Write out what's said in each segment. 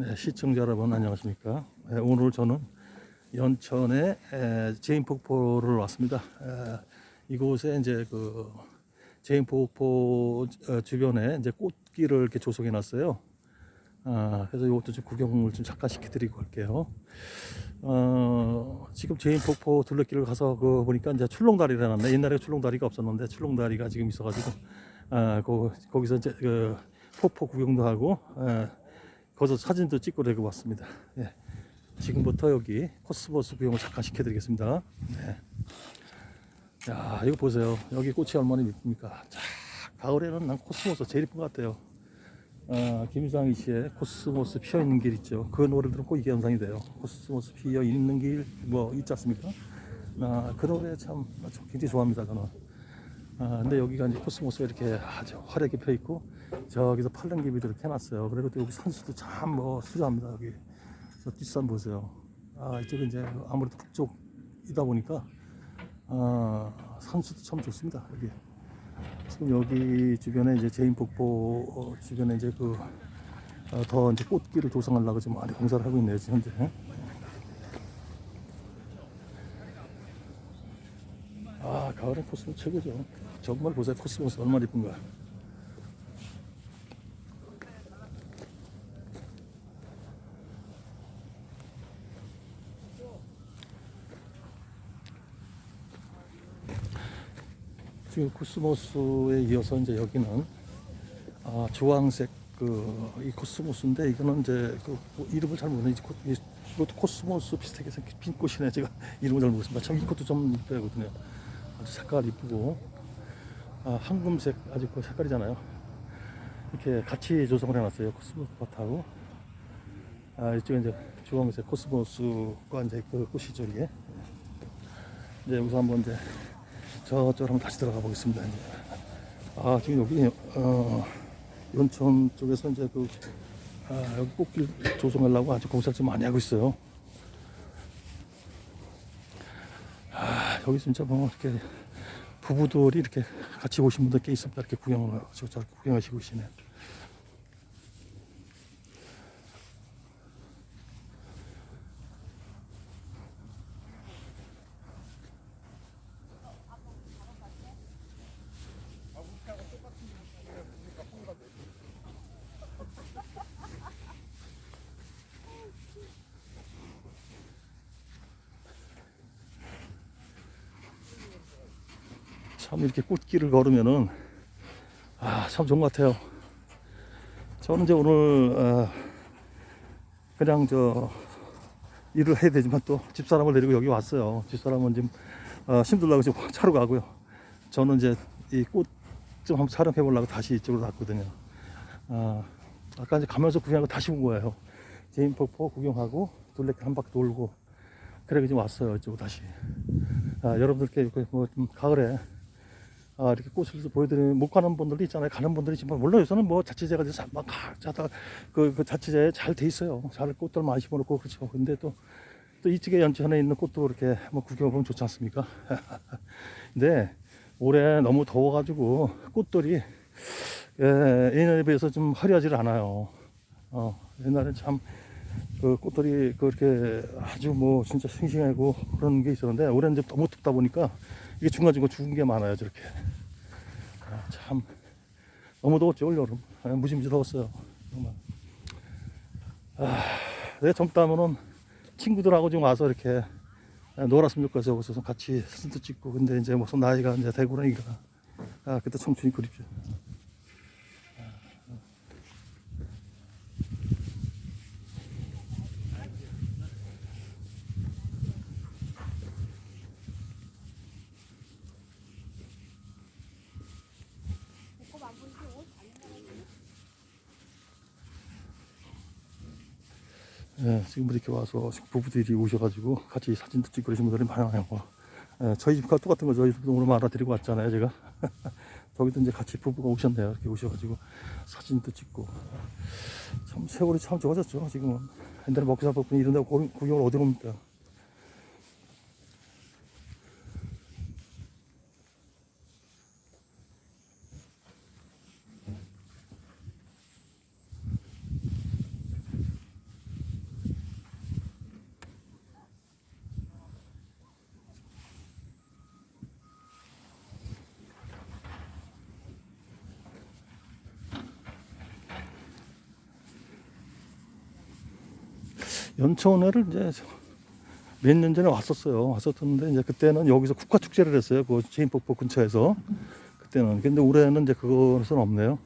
네, 시청자 여러분 안녕하십니까? 네, 오늘 저는 연천의 에, 제인폭포를 왔습니다. 에, 이곳에 이제 그 제인폭포 어, 주변에 이제 꽃길을 이렇게 조성해 놨어요. 아, 그래서 이것도 좀 구경을 좀 잠깐 시켜드리고 갈게요. 어, 지금 제인폭포 둘레길을 가서 그 보니까 이제 출렁다리를 해놨네. 옛날에 출렁다리가 없었는데 출렁다리가 지금 있어가지고 아, 거, 거기서 이제 그 폭포 구경도 하고 에, 거기서 사진도 찍고 내고 왔습니다. 예. 지금부터 여기 코스모스 구경을 잠깐 시켜드리겠습니다. 네. 야, 이거 보세요. 여기 꽃이 얼마나 이쁩니까? 자, 가을에는 난 코스모스 제일 이쁜 것 같아요. 아, 김상희 씨의 코스모스 피어 있는 길 있죠. 그 노래 들으면 꼭 이게 연상이 돼요. 코스모스 피어 있는 길 뭐 있지 않습니까? 아, 그 노래 참, 참 굉장히 좋아합니다. 저는. 아, 근데 여기가 이제 코스모스가 이렇게 아주 화려하게 펴 있고 저기서 팔릉기비도 이렇게 해놨어요. 그리고 또 여기 산수도 참 뭐 수려합니다. 여기 저 뒷산 보세요. 아 이쪽은 이제 아무래도 북쪽이다 보니까 아 산수도 참 좋습니다. 여기 지금 여기 주변에 이제 제인 폭포 어, 주변에 이제 그 더 이제 꽃길을 조성하려고 지금 많이 공사를 하고 있네요. 지금 현재. 아 가을엔 코스모스 최고죠. 정말 보세요 코스모스 얼마나 이쁜가. 지금 코스모스에 이어서 이제 여기는 아, 주황색 그 이 코스모스인데 이거는 이제 그 이름을 잘 모르는지 이것도 코스모스 비슷하게 생긴 핀 꽃이네 제가 이름을 잘 모르겠습니다. 참 이 꽃도 좀 이쁘거든요. 아주 색깔 이쁘고 아, 황금색 아주 그 색깔이잖아요. 이렇게 같이 조성을 해놨어요. 코스모스 밭하고 아 이쪽에 이제 주황색 코스모스가 이제 그 꽃이죠 이게. 이제 우선 한번 이제 저쪽으로 한번 다시 들어가 보겠습니다. 이제. 아, 지금 여기, 어, 연천 쪽에서 이제 그, 아, 여기 꽃길 조성하려고 아주 공사를 좀 많이 하고 있어요. 아, 여기 진짜 뭐, 이렇게 부부들이 이렇게 같이 오신 분들 꽤 있습니다. 이렇게 구경을, 저렇게 구경하시고 계시네. 참 이렇게 꽃길을 걸으면은 아 참 좋은 것 같아요. 저는 이제 오늘 어, 그냥 저 일을 해야 되지만 또 집사람을 데리고 여기 왔어요. 집사람은 지금 어, 힘들다고 지금 차로 가고요. 저는 이제 이 꽃 좀 한번 촬영해 보려고 다시 이쪽으로 갔거든요. 아, 아까 이제 가면서 구경하고 다시 온 거예요. 제인 폭포 구경하고 둘레길 한 바퀴 돌고 그래 지금 왔어요. 이쪽으로 다시. 아, 여러분들께 뭐 좀 가을에 아, 이렇게 꽃을 보여드리는 못 가는 분들도 있잖아요. 가는 분들이 있지만 물론 여기서는 뭐 자치제가 이제 막 자다 그, 그 자치제 잘돼 있어요. 잘 꽃들 많이 심어놓고 그렇죠. 근데 또 또 이쪽에 연천에 있는 꽃도 이렇게 뭐 구경해 보면 좋지 않습니까? 근데 올해 너무 더워가지고 꽃들이 예, 예년에 비해서 좀 화려하지를 않아요. 어, 옛날에 참그 꽃들이 그렇게 아주 뭐 진짜 싱싱하고 그런 게 있었는데 올해는 이제 너무 덥다 보니까 이게 중간중간 죽은 게 많아요 저렇게. 아, 참. 너무 더웠죠 올 여름. 아, 무지무지 더웠어요. 정말. 아, 내가 젊다면은 친구들하고 좀 와서 이렇게 놀았으면 좋겠어요. 여기서 같이 사진도 찍고. 근데 이제 무슨 나이가 이제 되고 나니까. 아 그때 청춘이 그립죠 예, 지금 이렇게 와서 부부들이 오셔가지고 같이 사진도 찍고 그러신 분들이 많아요. 예, 저희 집과 똑같은 거 저희 오늘 알아드리고 왔잖아요, 제가. 저기도 이제 같이 부부가 오셨네요. 이렇게 오셔가지고 사진도 찍고. 참 세월이 참 좋아졌죠, 지금은. 옛날에 먹고 살 법뿐 이런 데 구- 구경을 어디 옵니까? 연천회를 이제 몇 년 전에 왔었어요. 왔었는데 이제 그때는 여기서 국화 축제를 했어요. 그 제인폭포 근처에서 그때는. 근데 올해는 이제 그것은 없네요.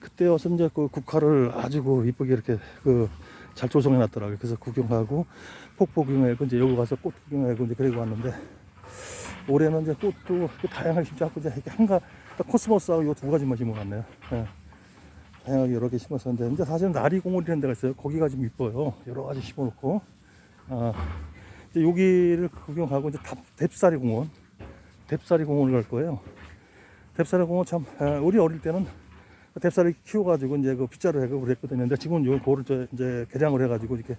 그때 와서 이제 그 국화를 아주 그 이쁘게 이렇게 그 잘 조성해 놨더라고요. 그래서 구경하고 폭포 구경하고 이제 여기 가서 꽃 구경하고 이제 그러고 왔는데 올해는 이제 꽃도 다양하게 심지 않고 이제 한가 딱 코스모스하고 이 두 가지만 심어놨네요. 예. 다양하게 여러 개 심었었는데 근데 사실은 나리공원이라는 데가 있어요. 거기가 좀 이뻐요. 여러 가지 심어놓고 아, 이제 여기를 구경하고 이제 답, 뎁사리 공원, 뎁사리 공원을 갈 거예요. 뎁사리 공원 참 아, 우리 어릴 때는 뎁사리 키워가지고 이제 그 빗자루 해고 그랬거든요. 근데 지금은 요 고를 저 이제 개량을 해가지고 이렇게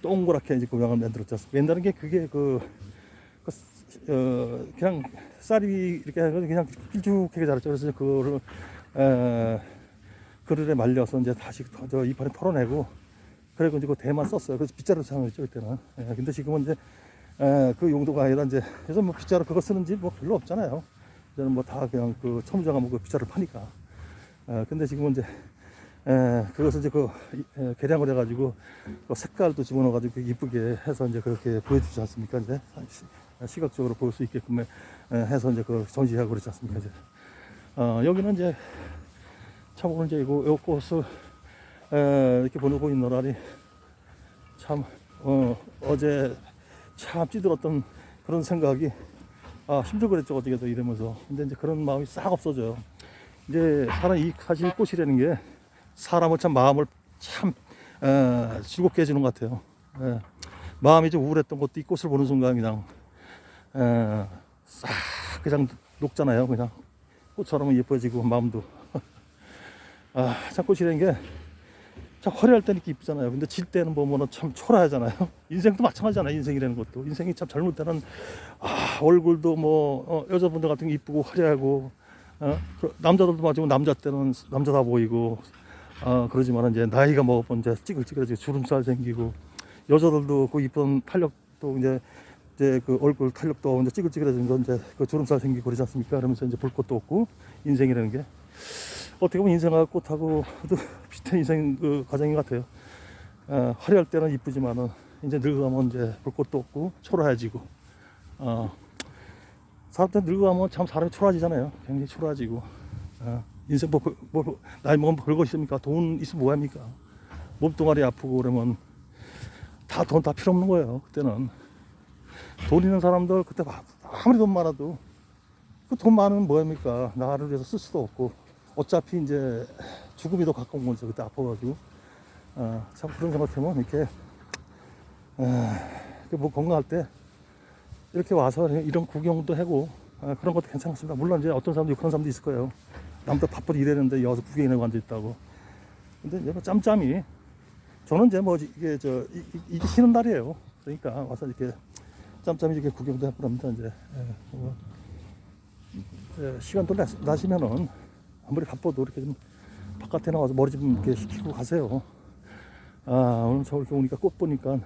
동그랗게 이제 고양을 만들었지 않습니까? 옛날엔 게 그게 그, 그 어, 그냥 쌀이 이렇게 해가지고 그냥 길쭉하게 자랐죠. 그래서 그거를 에, 그릇에 말려서 이제 다시 더- 저 이파리 털어내고 그리고 이제 그 대만 썼어요. 그래서 빗자루 사용했죠 그때는. 예, 근데 지금은 이제 에, 그 용도가 아니라 이제 그래서 뭐 빗자루 그거 쓰는지 뭐 별로 없잖아요. 이제는 뭐 다 그냥 그 첨부자가 뭐 그 빗자루 파니까. 어, 근데 지금은 이제 에, 그것을 이제 그 이- 에, 개량을 해가지고 그 색깔도 집어넣어가지고 이쁘게 해서 이제 그렇게 보여주지 않습니까? 이제 시- 시각적으로 볼 수 있게끔 에, 해서 이제 그 전시하고 그러지 않습니까? 이제 어, 여기는 이제 참고로 이제 이거 요 꽃을 에, 이렇게 보내고 있노라니 참 어, 어제 참 찌들었던 그런 생각이 아 힘들그랬죠 어저께도 이러면서 근데 이제 그런 마음이 싹 없어져요. 이제 사람 이 가지 꽃이라는 게 사람을 참 마음을 참 에, 즐겁게 해주는 것 같아요. 예. 마음이 좀 우울했던 것도 이 꽃을 보는 순간 그냥 에, 싹 그냥 녹잖아요. 그냥 꽃처럼 예뻐지고 마음도 아, 참 꽃이라는 게 참 화려할 때는 이렇게 이쁘잖아요. 근데 질 때는 보면은 참 초라하잖아요. 인생도 마찬가지잖아요. 인생이라는 것도 인생이 참 젊을 때는 아, 얼굴도 뭐 어, 여자분들 같은 게 이쁘고 화려하고 어? 그 남자들도 마지막 남자 때는 남자다 보이고 어, 그러지만 이제 나이가 먹으면 이제 찌글찌글해지고 주름살 생기고 여자들도 그 이쁜 탄력도 이제 이제 그 얼굴 탄력도 이제 찌글찌글해지면서 이제 그 주름살 생기고 그러지 않습니까? 그러면서 이제 볼 것도 없고 인생이라는 게 어떻게 보면 인생하고 꽃하고 도 비슷한 인생 그 과정인 것 같아요. 어, 화려할 때는 이쁘지만은 이제 늙어가면 이제 볼 것도 없고 초라해지고 어, 사람들 늙어가면 참 사람이 초라해지잖아요. 굉장히 초라해지고 어, 인생 뭐, 그- 뭐 나이 먹으면 별거 있습니까? 돈 있으면 뭐합니까? 몸뚱아리 아프고 그러면 다 돈다 필요 없는 거예요. 그때는 돈 있는 사람들 그때 막 아무리 돈 많아도 그 돈 많으면 뭐합니까? 나를 위해서 쓸 수도 없고 어차피 이제 죽음이 더 가까운 거죠. 그때 아파가지고 어, 참 그런 생각하면 이렇게 어, 뭐 건강할 때 이렇게 와서 이런 구경도 하고 아, 그런 것도 괜찮습니다. 물론 이제 어떤 사람도 그런 사람도 있을 거예요. 남들 바쁘게 일했는데 여기서 구경이라고 앉아 있다고. 근데 이제 뭐 짬짬이 저는 이제 뭐 이게 저 이, 이- 이게 쉬는 날이에요. 그러니까 와서 이렇게 짬짬이 이렇게 구경도 해보랍니다 이제 예, 뭐, 예, 시간도 나, 나시면은 아무리 바빠도 이렇게 좀 바깥에 나와서 머리 좀 이렇게 식히고 가세요. 아 오늘 서울 이렇게 오니까 꽃 보니까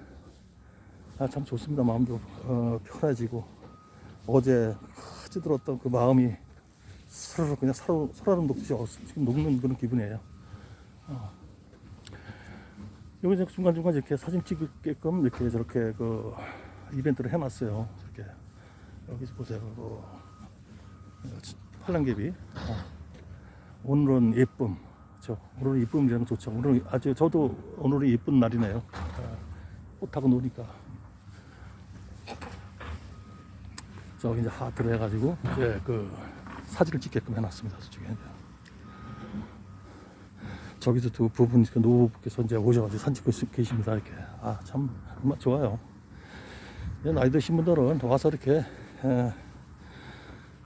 아 참 좋습니다. 마음도 어, 편해지고 어제 찌들었던 그 마음이 스르르 그냥 사로 소라름 녹듯이 어, 지금 녹는 그런 기분이에요. 어. 여기 이제 중간중간 이렇게 사진 찍게끔 이렇게 저렇게 그 이벤트를 해놨어요. 이렇게 여기 보세요. 그 팔랑개비. 어. 오늘은 예쁨. 저 오늘은 예쁨이라는 거 좋죠. 오늘 아주 저도 오늘이 예쁜 날이네요. 어, 꽃하고 노니까. 저기 이제 하트를 해가지고 이제 그 사진을 찍게끔 해놨습니다. 저쪽에. 저기서 두 부분 그 노부께서 이제 오셔가지고 사진 찍고 있- 계십니다. 이렇게 아 참 정말 좋아요. 나이 드신 분들은 와서 이렇게 에,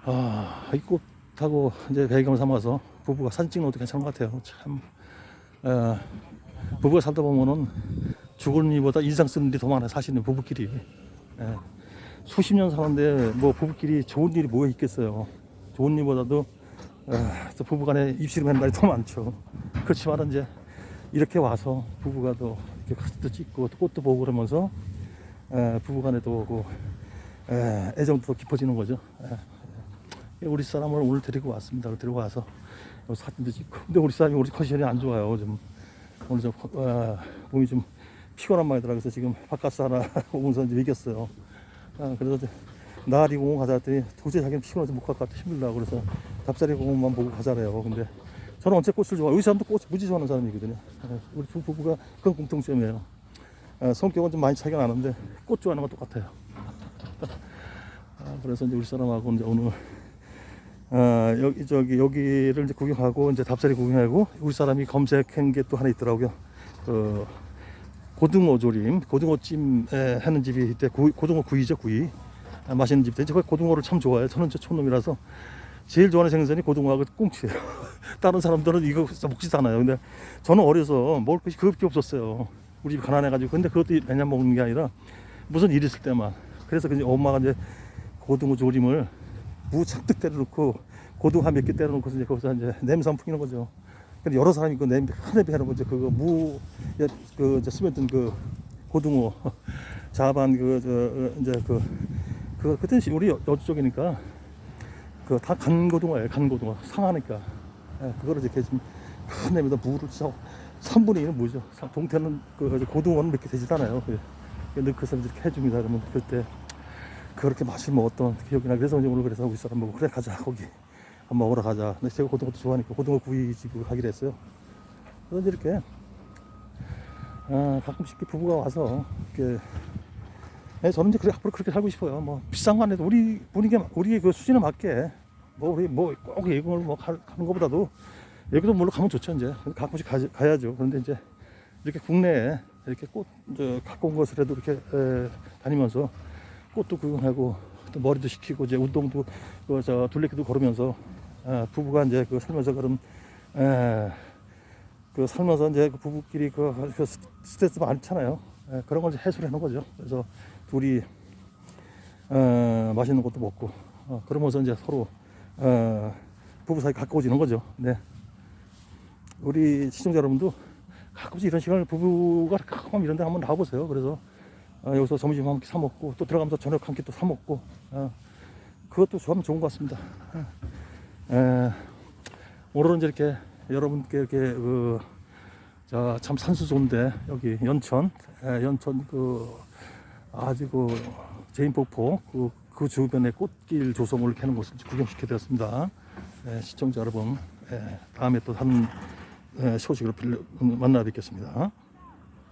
아, 이 꽃하고 이제 배경 삼아서 부부가 사진 찍는 것도 괜찮은 것 같아요. 참, 에, 부부가 살다 보면은 죽은 이보다 인상 쓰는 일이 더 많아요. 사실은 부부끼리. 에, 수십 년 사는데 뭐 부부끼리 좋은 일이 뭐가 있겠어요. 좋은 일보다도 에, 또 부부간에 입씨름 하는 날이 더 많죠. 그렇지만 이제 이렇게 와서 부부가 또 이렇게 사진도 찍고 또 꽃도 보고 그러면서 에, 부부간에도 오고 에, 애정도 더 깊어지는 거죠. 에. 우리 사람을 오늘 데리고 왔습니다. 데리고 와서 여기 사진도 찍고. 근데 우리 사람이 우리 컨디션이 안 좋아요. 좀 오늘 좀 어, 몸이 좀 피곤한 마이더라 그래서 지금 바깥서 하나 오면서 이제 이겼어요. 아, 그래서 나리 공원 가자 했더니 도저히 자기는 피곤해서 못 갈 것 같아 힘들다 그래서 답자리 공원만 보고 가자래요. 근데 저는 언제 꽃을 좋아. 여기 사람도 꽃 무지 좋아하는 사람이거든요. 아, 우리 두 부부가 그런 공통점이에요. 아, 성격은 좀 많이 차이가 나는데 꽃 좋아하는 건 똑같아요. 아, 그래서 이제 우리 사람하고 이제 오늘 아, 여기 저기 여기를 이제 구경하고 이제 답사리 구경하고 우리 사람이 검색한 게 또 하나 있더라고요. 그 고등어 조림, 고등어찜 에, 하는 집이 이때 구, 고등어 구이죠 구이 아, 맛있는 집인데 제가 고등어를 참 좋아해요. 저는 저 촌놈이라서 제일 좋아하는 생선이 고등어하고 꽁치예요. 다른 사람들은 이거 먹지도 않아요. 근데 저는 어려서 먹을 것이 그밖에 없었어요. 우리 집 가난해가지고 근데 그것도 매년 먹는 게 아니라 무슨 일 있을 때만 그래서 그냥 엄마가 이제 고등어 조림을 무 잔뜩 때려놓고 고등어 한몇개 때려놓고서 이제 거기서 이제 냄새 한 풍기는 거죠. 근데 여러 사람이 그 냄비 큰 냄비 해놓은 거죠. 그거 무, 예, 그 이제 스며든 그 고등어 자반 그 저 이제 그 그 그때 우리 여- 여쪽이니까 그 다 간 고등어예요. 간 고등어 상하니까 예, 그거를 이렇게 좀큰 냄비에다 무를 쳐 3분의 1은 무죠. 사- 동태는 그 고등어는 몇 개 되지도 않아요. 그, 넣고서 이렇게 해줍니다. 그러면 그때 그렇게 맛있게 먹었던 기억이 나. 그래서 오늘 그래서 우리 사람 보고 그래 가자 거기 한번 먹으러 가자. 근데 제가 고등어도 좋아하니까 고등어 구이 집으로 가기로 했어요. 그래서 이렇게 아, 가끔씩 부부가 와서 이렇게 네, 저는 이제 그래 앞으로 그렇게 살고 싶어요. 뭐 비싼 거 안 해도 우리 분위기 우리 그 수준에 맞게 뭐 우리 뭐 꼭 예금을 뭐 가, 가는 것보다도 여기도 물론 가면 좋죠 이제 가끔씩 가, 가야죠. 그런데 이제 이렇게 국내에 이렇게 꽃 갖고 온 것을해도 이렇게 에, 다니면서 꽃도 구경하고 또 머리도 식히고 이제 운동도 그저 둘레길도 걸으면서 아, 부부가 이제 그 살면서 그런 에, 그 살면서 이제 그 부부끼리 그, 그 스- 스트레스 많잖아요. 에, 그런 걸 해소를 하는 거죠. 그래서 둘이 어, 맛있는 것도 먹고 어, 그러면서 이제 서로 어, 부부 사이 가까워지는 거죠. 네. 우리 시청자 여러분도 가끔씩 이런 시간을 부부가 가끔 이런 데 한번 나와보세요. 그래서 어, 여기서 점심 한 끼 사 먹고 또 들어가면서 저녁 한 끼 또 사 먹고 어, 그것도 좋으면 좋은 것 같습니다. 어. 에, 오늘은 이제 이렇게 여러분께 이렇게 그, 자, 참 산수 좋은데 여기 연천, 에, 연천 그 아주 그 제인폭포 그, 그 주변에 꽃길 조성을 캐는 곳을 구경시켜 드렸습니다. 에, 시청자 여러분, 에, 다음에 또 다른 에, 소식으로 빌려- 만나 뵙겠습니다.